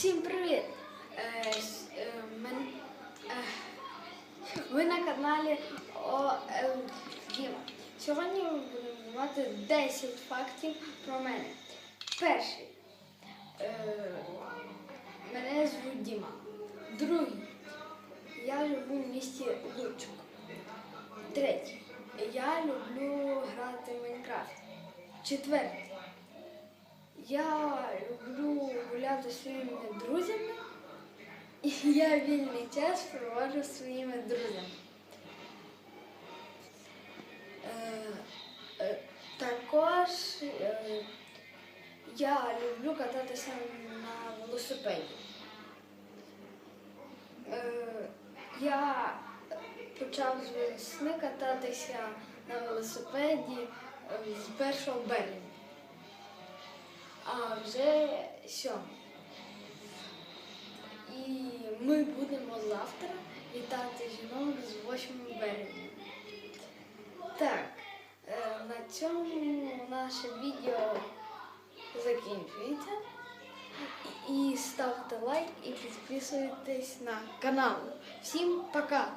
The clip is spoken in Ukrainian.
Всім привіт! Е, е, е, ви на каналі Діма. Сьогодні ми будемо мати 10 фактів про мене. Перший. Мене звуть Діма. Другий. Я живу в місті Луцьк. Третій. Я люблю грати в Майнкрафт. Четвертий. зі своїми друзями, і я вільний час проводжу зі своїми друзями. Е, е, також е, я люблю кататися на велосипеді. Я почав з весни кататися на велосипеді з 1 березня, а вже 7 ми будемо завтра вітати жінок з 8 березня. Так, е, на цьому наше відео закінчується. І ставте лайк і підписуйтесь на канал. Всім пока!